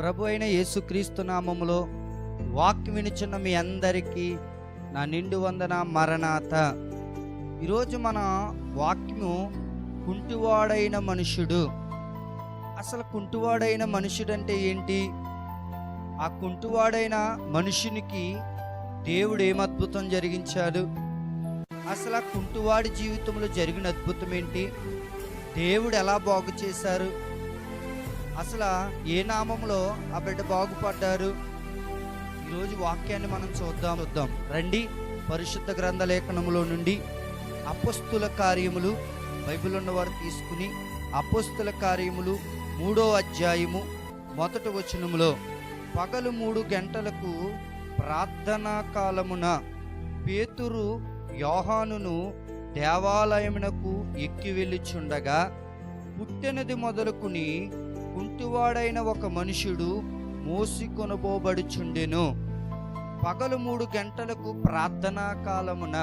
ప్రభు అయిన యేసుక్రీస్తు నామములో వాక్యం వినుచున్న మీ అందరికీ నా నిండు వందన మరణాత. ఈరోజు మన వాక్యము కుంటివాడైన మనుషుడు అసలు కుంటివాడైన మనుషుడు అంటే ఏంటి? ఆ కుంటివాడైన మనుషునికి దేవుడు ఏం అద్భుతం జరిగించాడు? అసలు ఆ కుంటివాడి జీవితంలో జరిగిన అద్భుతం ఏంటి దేవుడు ఎలా బాగు చేశారు? అసలు ఏ నామంలో ఆ బిడ్డ బాగుపడ్డారు? ఈరోజు వాక్యాన్ని మనం చూద్దాం. చూద్దాం. రండి. పరిశుద్ధ గ్రంథ లేఖనములో నుండి అపస్తుల కార్యములు బైబిల్ ఉన్నవారు తీసుకుని అపస్తుల కార్యములు మూడో అధ్యాయము మొదటి వచనములో పగలు మూడు గంటలకు ప్రార్థనా కాలమున పేతురు యోహానును దేవాలయమునకు ఎక్కి వెళ్ళిచుండగా పుట్టినది మొదలుకుని కుంటివాడైన ఒక మనుషుడు మోసికొనబోబడుచుండెను పగలు మూడు గంటలకు ప్రార్థనా కాలమున.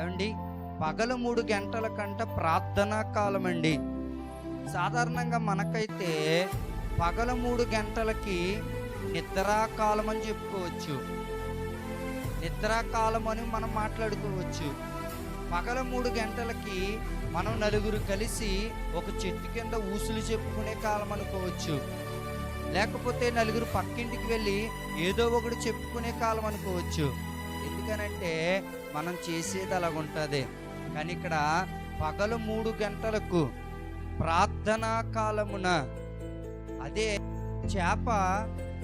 ఏమండి? పగలు మూడు గంటల కంట ప్రార్థనా కాలం అండి సాధారణంగా మనకైతే పగల మూడు గంటలకి నిద్రాకాలం అని చెప్పుకోవచ్చు. నిద్రాకాలం అని మనం మాట్లాడుకోవచ్చు. పగల మూడు గంటలకి మనం నలుగురు కలిసి ఒక చెట్టు కింద ఊసులు చెప్పుకునే కాలం అనుకోవచ్చు. లేకపోతే నలుగురు పక్కింటికి వెళ్ళి ఏదో ఒకటి చెప్పుకునే కాలం అనుకోవచ్చు. ఎందుకనంటే మనం చేసేది అలాగుంటుంది. కానీ ఇక్కడ పగలు మూడు గంటలకు ప్రార్థనా కాలమున అదే చేప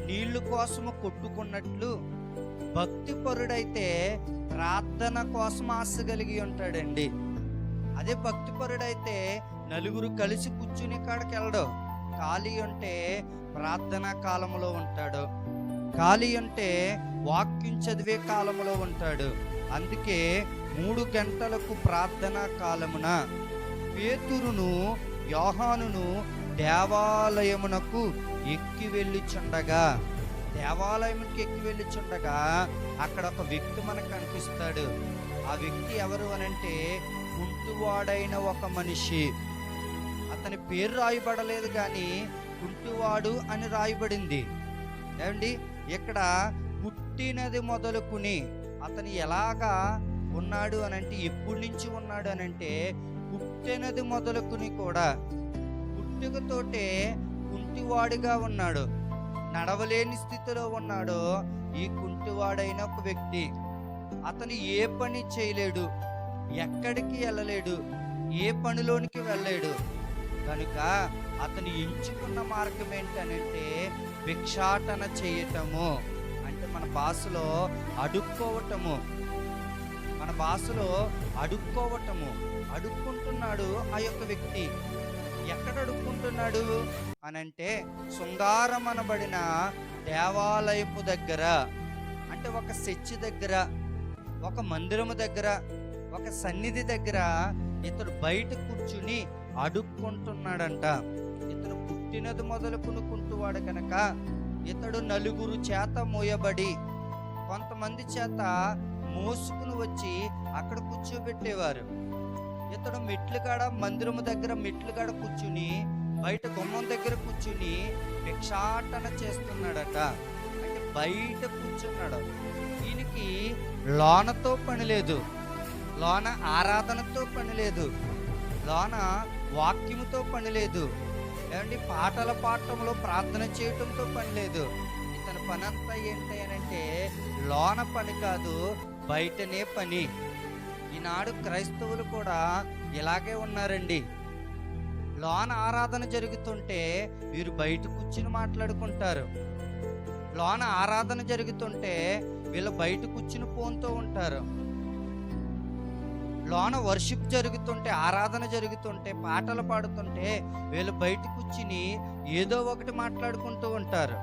నీళ్ళు కోసము కొట్టుకున్నట్లు భక్తి పరుడైతే ప్రార్థన కోసం ఆశ కలిగి ఉంటాడండి. అదే భక్తిపరుడైతే నలుగురు కలిసి కూర్చుని కాడికి వెళ్ళడు. ఖాళీ ఉంటే ప్రార్థనా కాలంలో ఉంటాడు. ఖాళీ ఉంటే వాక్యం చదివే కాలంలో ఉంటాడు. అందుకే మూడు గంటలకు ప్రార్థనా కాలమున పేతురును యోహానును దేవాలయమునకు ఎక్కి వెళ్ళిచుండగా దేవాలయంకి ఎక్కి వెళ్ళిచుండగా అక్కడ ఒక వ్యక్తి మనకు కనిపిస్తాడు. ఆ వ్యక్తి ఎవరు అనంటే కుంటువాడైన ఒక మనిషి. అతని పేరు రాయబడలేదు కానీ కుంటువాడు అని రాయబడింది. ఏమండి? ఇక్కడ పుట్టినది మొదలుకుని అతను ఎలాగా ఉన్నాడు అని అంటే ఎప్పటి నుంచి ఉన్నాడు అని అంటే పుట్టినది మొదలుకుని కూడా పుట్టుకతోటే కుంటివాడిగా ఉన్నాడు. నడవలేని స్థితిలో ఉన్నాడు ఈ కుంటివాడైన ఒక వ్యక్తి. అతను ఏ పని చేయలేడు ఎక్కడికి వెళ్ళలేడు ఏ పనిలోనికి వెళ్ళలేడు. కనుక అతను ఎంచుకున్న మార్గం ఏంటనంటే భిక్షాటన చేయటము. అంటే మన భాషలో అడుక్కోవటము. మన భాషలో అడుక్కోవటము. అడుక్కుంటున్నాడు ఆ యొక్క వ్యక్తి. ఎక్కడ అడుక్కుంటున్నాడు? అనంటే శృంగారం అనబడిన దేవాలయపు దగ్గర. అంటే ఒక చర్చి దగ్గర. ఒక మందిరము దగ్గర ఒక సన్నిధి దగ్గర ఇతడు బయట కూర్చుని అడుక్కుంటున్నాడంట. ఇతడు పుట్టినది మొదలుకునుకుంటువాడు కనుక ఇతడు నలుగురు చేత మోయబడి కొంతమంది చేత మోసుకుని వచ్చి అక్కడ కూర్చోబెట్టేవారు. ఇతడు మెట్లు కాడ మందిరము దగ్గర మెట్లు కాడ కూర్చుని బయట గుమ్మం దగ్గర కూర్చుని భిక్షాటన చేస్తున్నాడట. బయట కూర్చున్నాడు. దీనికి లోనతో పని లేదు. లోన ఆరాధనతో పని లేదు. లోన వాక్యముతో పని లేదు. ఏమండి? పాటల పాడటంలో ప్రార్థన చేయటంతో పని లేదు. ఇతని పని అంతా ఏంటి అని అంటే లోన పని కాదు బయటనే పని. ఈనాడు క్రైస్తవులు కూడా ఇలాగే ఉన్నారండి. లోన ఆరాధన జరుగుతుంటే వీరు బయట కూర్చుని మాట్లాడుకుంటారు. లోన ఆరాధన జరుగుతుంటే వీళ్ళు బయట కూర్చుని ఫోన్తో ఉంటారు. లోన వర్షిప్ జరుగుతుంటే ఆరాధన జరుగుతుంటే పాటలు పాడుతుంటే వీళ్ళు బయట కూర్చుని ఏదో ఒకటి మాట్లాడుకుంటూ ఉంటారు.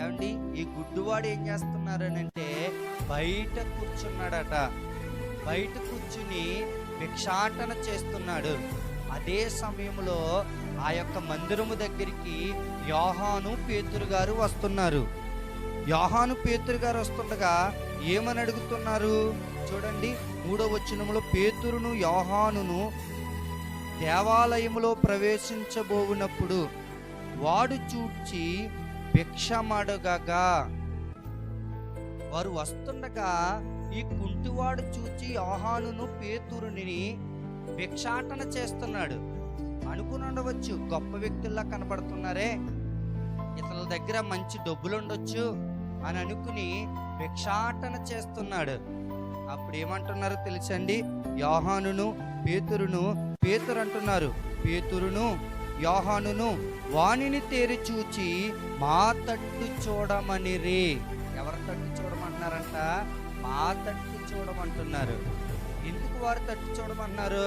ఏమండి? ఈ గుడ్డువాడు ఏం చేస్తున్నారనంటే బయట కూర్చున్నాడట. బయట కూర్చుని భిక్షాటన చేస్తున్నాడు. అదే సమయంలో ఆ యొక్క మందిరము దగ్గరికి యోహాను పేతురు గారు వస్తున్నారు. యోహాను పేతురు గారు వస్తుండగా ఏమని అడుగుతున్నారు? చూడండి మూడో వచనములో పేతురును యోహానును దేవాలయములో ప్రవేశించబోవునప్పుడు వాడు చూడ్చి భిక్షమడగగా. వారు వస్తుండగా ఈ కుంటివాడు చూచి యోహానును పేతురుని భిక్షాటన చేస్తున్నాడు. అనుకుని ఉండవచ్చు గొప్ప వ్యక్తుల్లా కనపడుతున్నారే ఇతరుల దగ్గర మంచి డబ్బులు ఉండొచ్చు అని అనుకుని భిక్షాటన చేస్తున్నాడు. అప్పుడు ఏమంటున్నారో తెలుసండి? యోహానును పేతురును పేతురు అంటున్నారు పేతురును యోహానును వాణిని తేరి చూచి మా తట్టు చూడమనిరి. ఎవరి తట్టు చూడమంటున్నారంట? మా తట్టు చూడమంటున్నారు. ఎందుకు వారు తట్టు చూడమంటున్నారు?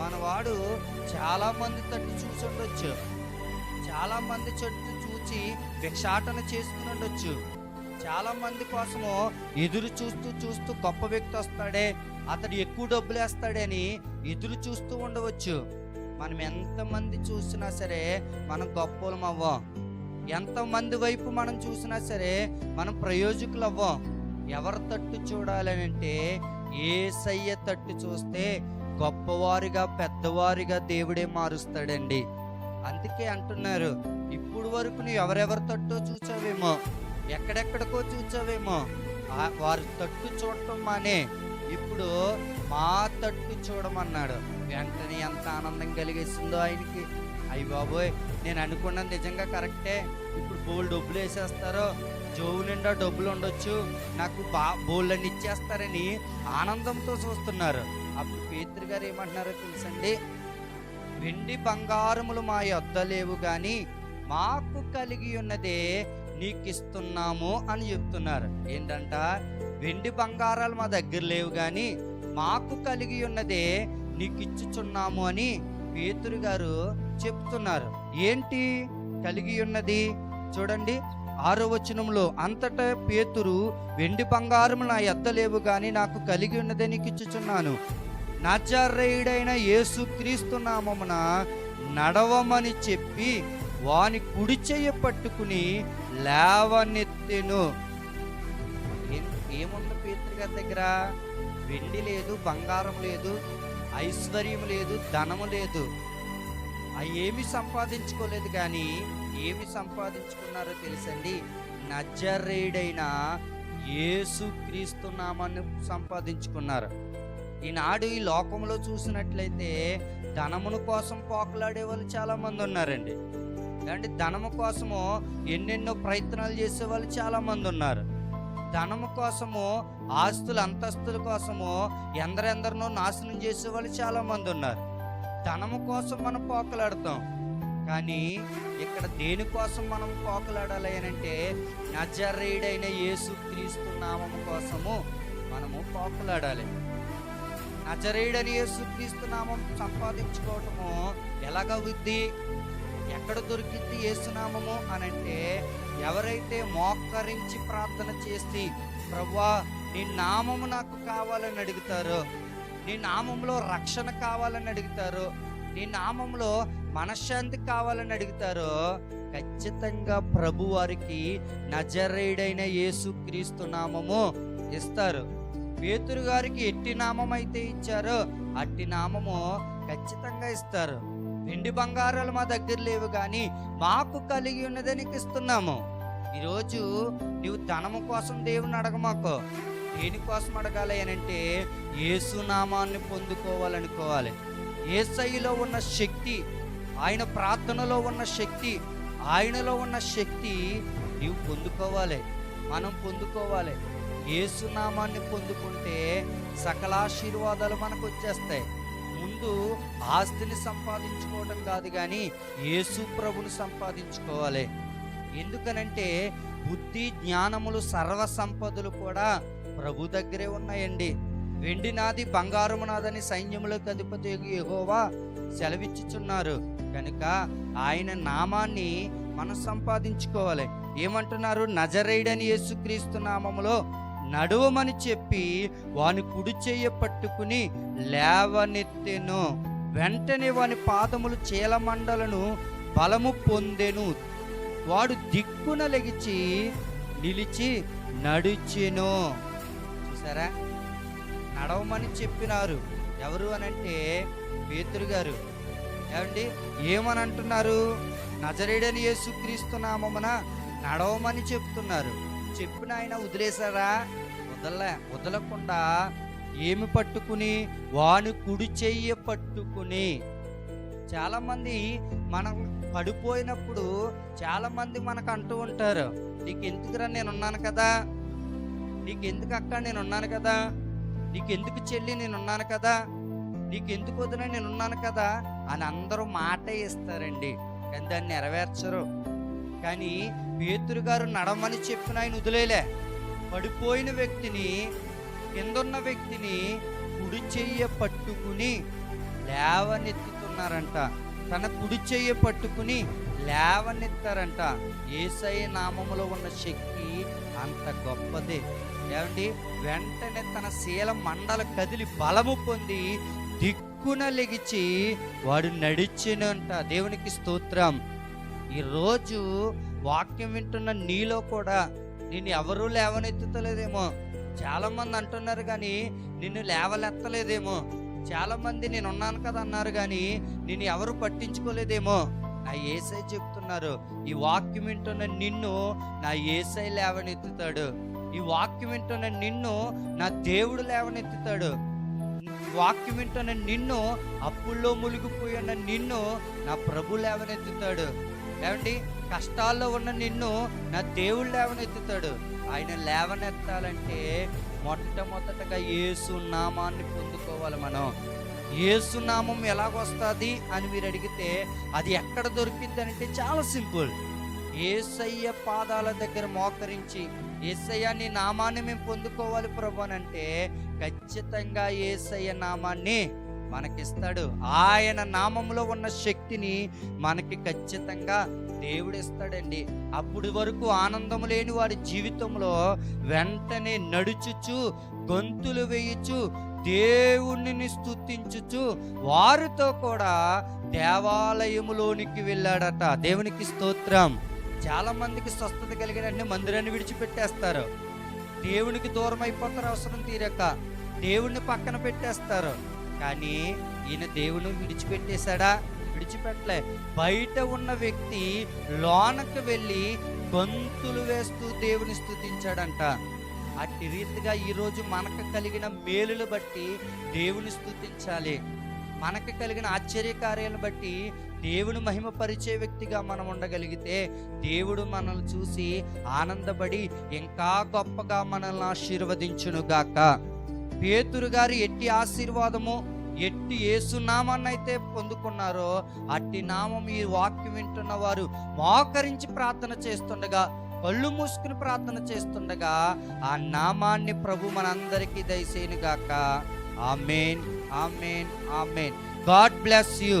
మనవాడు చాలా మంది తట్టు చూసి ఉండొచ్చు. చాలా మంది చెట్టు చూచి భిక్షాటన చేసుకుని ఉండొచ్చు. చాలా మంది కోసము ఎదురు చూస్తూ చూస్తూ గొప్ప వ్యక్తి వస్తాడే అతడు ఎక్కువ డబ్బులు వేస్తాడని ఎదురు చూస్తూ ఉండవచ్చు. మనం ఎంతమంది చూసినా సరే మనం గొప్పలం అవ్వం. ఎంతమంది వైపు మనం చూసినా సరే మనం ప్రయోజకులు అవ్వం ఎవరి తట్టు చూడాలని అంటే ఏ సయ్య తట్టు చూస్తే గొప్పవారిగా పెద్దవారిగా దేవుడే మారుస్తాడండి. అందుకే అంటున్నారు ఇప్పుడు వరకు నువ్వు ఎవరెవరి తట్టు చూచావేమో? ఎక్కడెక్కడికో చూచావేమో? వారి తట్టు చూడటం మానే. ఇప్పుడు మా తట్టు చూడమన్నాడు. వెంటనే ఎంత ఆనందం కలిగేసిందో ఆయనకి. అయ్యి బాబోయ్ నేను అనుకున్నది నిజంగా కరెక్టే. ఇప్పుడు బోల్ డబ్బులు వేసేస్తారో? జోవు నిండా డబ్బులు ఉండొచ్చు. నాకు బా బోళ్ళని ఇచ్చేస్తారని ఆనందంతో చూస్తున్నారు. అప్పుడు పేతురు గారు ఏమంటున్నారో తెలుసండి? వెండి బంగారములు మా యొద్ద లేవు గాని మాకు కలిగి ఉన్నదే నీకు ఇస్తున్నాము అని చెప్తున్నారు. ఏంటంట? వెండి బంగారాలు మా దగ్గర లేవు కానీ మాకు కలిగి ఉన్నదే నీకు ఇచ్చుచున్నాము అని పేతురు గారు చెప్తున్నారు. ఏంటి కలిగి ఉన్నది? చూడండి ఆరో వచనంలో అంతటా పేతురు వెండి బంగారం నా ఎద్ద లేవు నాకు కలిగి ఉన్నదే నీకు ఇచ్చుచున్నాను నజరేయుడైన యేసుక్రీస్తు నామమున నడవమని చెప్పి వాని కుడి చెయ్యి పట్టుకుని లేవనెత్తెను. ఏం- ఏముంది పేతురు గారి దగ్గర? వెండి లేదు బంగారం లేదు ఐశ్వర్యం లేదు ధనము లేదు. అవి ఏమి సంపాదించుకోలేదు కానీ ఏమి సంపాదించుకున్నారో తెలుసండి? నజరేయుడైన యేసు క్రీస్తు నామాన్ని సంపాదించుకున్నారు. ఈనాడు ఈ లోకంలో చూసినట్లయితే ధనమును కోసం పోకలాడే వాళ్ళు చాలామంది ఉన్నారండి. అంటే ధనము కోసము ఎన్నెన్నో ప్రయత్నాలు చేసే వాళ్ళు చాలామంది ఉన్నారు. ధనము కోసము ఆస్తుల అంతస్తుల కోసము ఎందరెందరినో నాశనం చేసే వాళ్ళు చాలామంది ఉన్నారు. ధనము కోసం మనం పోకలాడతాం. కానీ ఇక్కడ దేనికోసం మనం పోకలాడాలి అని అంటే నజరేయుడైన యేసు క్రీస్తు నామము కోసము మనము పోకలాడాలి. నజరేయుడని యేసుక్రీస్తునామం నామం సంపాదించుకోవటము ఎలాగవుద్ది? ఎక్కడ దొరికింది ఏసునామము అని అంటే ఎవరైతే మోకరించి ప్రార్థన చేసి ప్రవ్వా నీ నామము నాకు కావాలని అడుగుతారో. నీ నామంలో రక్షణ కావాలని అడుగుతారు. నీ నామంలో మనశ్శాంతి కావాలని అడుగుతారో. ఖచ్చితంగా ప్రభు వారికి నజరేయుడైన యేసు క్రీస్తు నామము ఇస్తారు. పేతురు గారికి ఎట్టి నామం అయితే ఇచ్చారో అట్టి నామము ఖచ్చితంగా ఇస్తారు. వెండి బంగారాలు మా దగ్గర లేవు కానీ మాకు కలిగి ఉన్నదే నీకు ఇస్తున్నాము. ఈరోజు నీవు ధనము కోసం దేవుని అడగమాకు. దేనికోసం అడగాలి అని అంటే ఏసునామాన్ని పొందుకోవాలనుకోవాలి. ఏసైలో ఉన్న శక్తి ఆయన ప్రార్థనలో ఉన్న శక్తి ఆయనలో ఉన్న శక్తి నీవు పొందుకోవాలి. మనం పొందుకోవాలి. ఏసునామాన్ని పొందుకుంటే సకల ఆశీర్వాదాలు మనకు వచ్చేస్తాయి. ముందు ఆస్తిని సంపాదించుకోవడం కాదు కానీ యేసు ప్రభుని సంపాదించుకోవాలి. ఎందుకనంటే బుద్ధి జ్ఞానములు సర్వ సంపదలు కూడా ప్రభు దగ్గరే ఉన్నాయండి. వెండి నాది బంగారము నాదని సైన్యములకు అధిపతి యెహోవా సెలవిచ్చుచున్నారు. కనుక ఆయన నామాన్ని మనం సంపాదించుకోవాలి. ఏమంటున్నారు? నజరేయుడని యేసుక్రీస్తు నామములో నడవమని చెప్పి వాని కుడి చెయ్య పట్టుకుని లేవనెత్తెను. వెంటనే వాని పాదములు చీలమండలను బలము పొందెను. వాడు దిక్కున లెగిచి నిలిచి నడిచెను. చూసారా? నడవమని చెప్పినారు. ఎవరు అనంటే పేతురు గారు. ఏమండి? ఏమని అంటున్నారు నజరేడని యేసుక్రీస్తు నామమున నడవమని చెప్తున్నారు. చెప్పిన ఆయన వదిలేశారా? వదలే వదలకుండా ఏమి పట్టుకుని వాని కుడి చెయ్య పట్టుకుని. చాలామంది మనం పడిపోయినప్పుడు చాలామంది మనకు అంటూ ఉంటారు నీకు ఎందుకురా నేను ఉన్నాను కదా? నీకు ఎందుకు అక్క నేను ఉన్నాను కదా? నీకు ఎందుకు చెల్లి నేను ఉన్నాను కదా? నీకు ఎందుకు వదిన నేను ఉన్నాను కదా? అని అందరూ మాట ఇస్తారండి. కానీ దాన్ని నెరవేర్చరు. కానీ పేతురు గారు నడమని చెప్పిన ఆయన వదిలేలే. పడిపోయిన వ్యక్తిని కిందున్న వ్యక్తిని కుడి చెయ్య పట్టుకుని లేవనెత్తుతున్నారంట. తన కుడి చెయ్య పట్టుకుని లేవనెత్తారంట. ఏసై నామములో ఉన్న శక్తి అంత గొప్పదే. ఏమండి? వెంటనే తన శీల మండల కదిలి బలము పొంది దిక్కున లెగిచి వాడు నడిచినంట. దేవునికి స్తోత్రం. ఈరోజు వాక్యం వింటున్న నీలో కూడా నిన్ను ఎవరూ లేవనెత్తుతలేదేమో. చాలా మంది అంటున్నారు కానీ నిన్ను లేవలెత్తలేదేమో చాలా మంది నేను ఉన్నాను కదా అన్నారు కానీ నిన్ను ఎవరు పట్టించుకోలేదేమో. నా ఏసై చెప్తున్నారు ఈ వాక్యం వింటున్న నిన్ను నా ఏసై లేవనెత్తుతాడు. ఈ వాక్యం వింటున్న నిన్ను నా దేవుడు లేవనెత్తుతాడు. ఈ వాక్యం వింటున్న నిన్ను అప్పుల్లో మునిగిపోయి ఉన్న నిన్ను నా ప్రభు లేవనెత్తుతాడు. ఏమండి? కష్టాల్లో ఉన్న నిన్ను నా దేవుడు లేవనెత్తుతాడు. ఆయన లేవనెత్తాలంటే మొట్టమొదటగా యేసు నామాన్ని పొందుకోవాలి మనం. యేసు నామం ఎలాగొస్తుంది అని మీరు అడిగితే అది ఎక్కడ దొరికింది అంటే చాలా సింపుల్. ఏసయ్య పాదాల దగ్గర మోకరించి ఏసయ్య నీ నామాన్ని మేము పొందుకోవాలి ప్రభు అని అంటే ఖచ్చితంగా ఏసయ్య నామాన్ని మనకిస్తాడు. ఆయన నామంలో ఉన్న శక్తిని మనకి ఖచ్చితంగా దేవుడు ఇస్తాడండి అప్పటి వరకు ఆనందం లేని వారి జీవితంలో వెంటనే నడుచుచు గొంతులు వేయుచు దేవుణ్ణి స్థుతించుచు వారితో కూడా దేవాలయములోనికి వెళ్ళాడట. దేవునికి స్తోత్రం. చాలా మందికి స్వస్థత కలిగిన మందిరాన్ని విడిచిపెట్టేస్తారు. దేవునికి దూరం అయిపోతారు అవసరం తీరక. దేవుణ్ణి పక్కన పెట్టేస్తారు. కానీ ఈయన దేవుని విడిచిపెట్టేశాడా? విడిచిపెట్టలే. బయట ఉన్న వ్యక్తి లోనకు వెళ్ళి గొంతులు వేస్తూ దేవుని స్థుతించాడంట అట్టి రీతిగా ఈరోజు మనకు కలిగిన మేలులు బట్టి దేవుని స్థుతించాలి మనకు కలిగిన ఆశ్చర్యకార్యాలను బట్టి దేవుని మహిమ పరిచే వ్యక్తిగా మనం ఉండగలిగితే దేవుడు మనల్ని చూసి ఆనందపడి ఇంకా గొప్పగా మనల్ని ఆశీర్వదించునుగాక. పేతురు గారు ఎట్టి ఆశీర్వాదము ఎట్టి ఏసునామాన్ని అయితే పొందుకున్నారో అట్టి నామం ఈ వాక్యం వింటున్న వారు మోకరించి ప్రార్థన చేస్తుండగా కళ్ళు మూసుకుని ప్రార్థన చేస్తుండగా ఆ నామాన్ని ప్రభు మనందరికీ దయచేయునుగాక. Amen amen amen. God bless you.